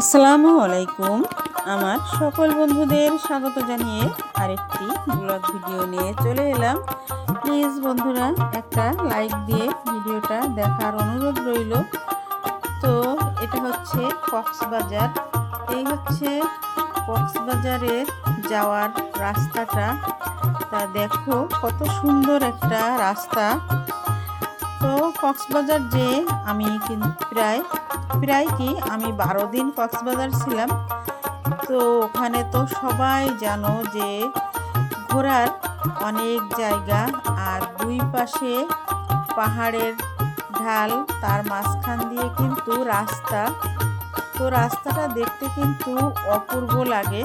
আসসালামু আলাইকুম। আমার সকল বন্ধুদের স্বাগত জানিয়ে আরেকটি ব্লগ ভিডিও নিয়ে চলে এলাম। প্লিজ বন্ধুরা, একটা লাইক দিয়ে ভিডিওটা দেখার অনুরোধ রইল। তো এটা হচ্ছে কক্সবাজার। এই হচ্ছে কক্সবাজারের যাওয়ার রাস্তাটা। তা দেখো কত সুন্দর একটা রাস্তা। তো কক্সবাজার যে আমি কিন্তু প্রায় প্রায় কি? আমি বারো দিন কক্সবাজার ছিলাম। তো ওখানে তো সবাই জানো যে ঘোরার অনেক জায়গা আর দুই পাশে পাহাড়ের ঢাল, তার মাঝখান দিয়ে কিন্তু রাস্তা। তো রাস্তাটা দেখতে কিন্তু অপূর্ব লাগে।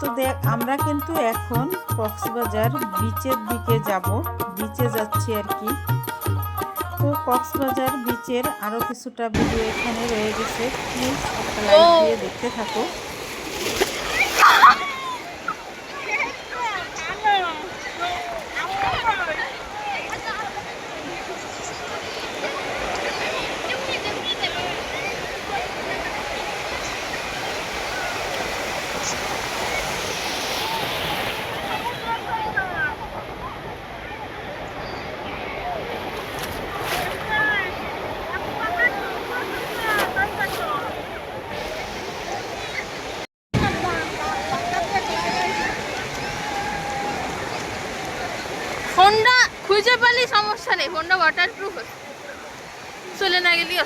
তো দেখ, আমরা কিন্তু এখন কক্সবাজার বিচের দিকে যাব। বিচে যাচ্ছি আর কি। তো কক্সবাজার বিচের আরও কিছুটা ভিডিও এখানে রয়ে গেছে। প্লিজ একটা লাইক দিয়ে দেখতে থাকো। সমস্যা নেই ফোনটা ওয়াটার প্রুফ চলে না গেলি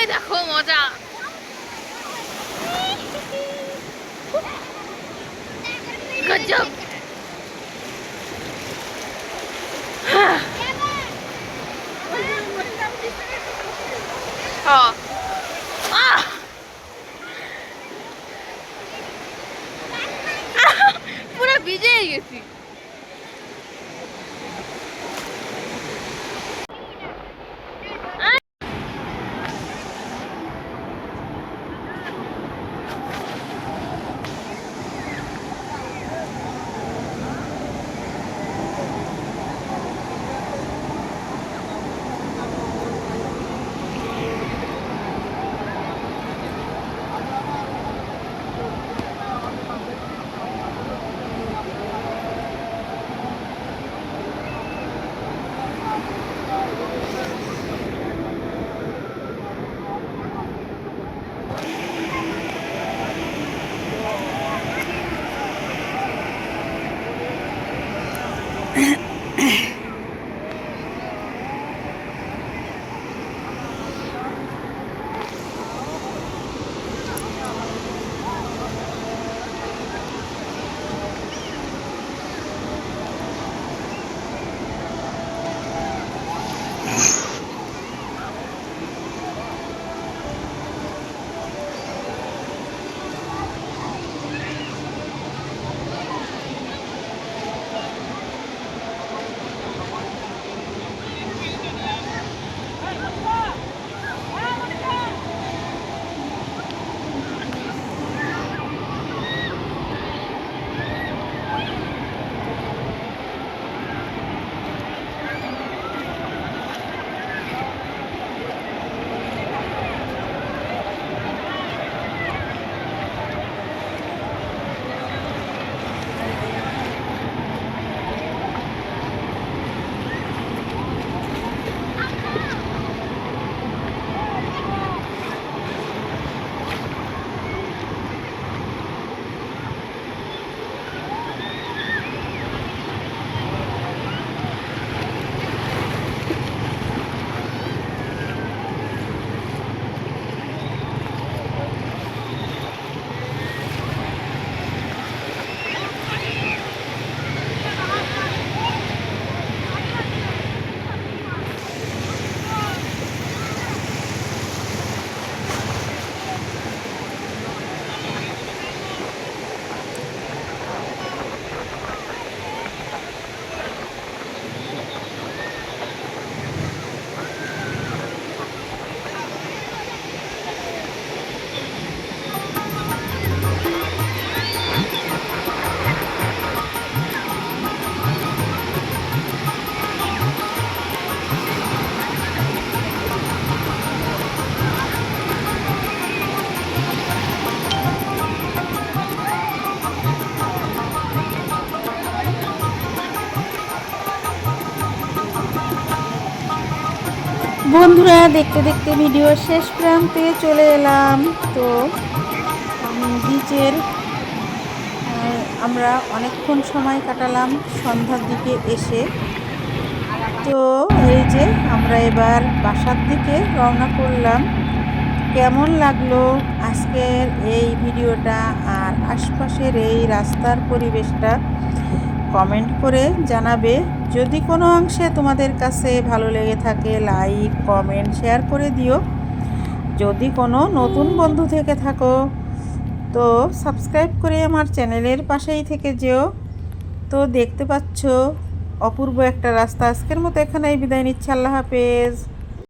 ওই দেখো মজা গজব হ্যাঁ বন্ধুরা, দেখতে দেখতে ভিডিও শেষ প্রান্তে চলে এলাম। তো বিচের আমরা অনেকক্ষণ সময় কাটালাম সন্ধ্যার দিকে এসে। তো এই যে আমরা এবার বাসার দিকে রওনা করলাম। কেমন লাগল আজকের এই ভিডিওটা আর আশপাশের এই রাস্তার পরিবেশটা? কমেন্ট করে জানাবে। যদি কোনো অংশে তোমাদের কাছে ভালো লেগে থাকে, লাইক, কমেন্ট, শেয়ার করে দিও। যদি কোনো নতুন বন্ধু থেকে থাকো, তো সাবস্ক্রাইব করে আমার চ্যানেলের পাশেই থেকে যেও। তো দেখতে পাচ্ছ, অপূর্ব একটা রাস্তা। আজকের মতো এখানেই বিদায় নিচ্ছে। আল্লাহ হাফেজ।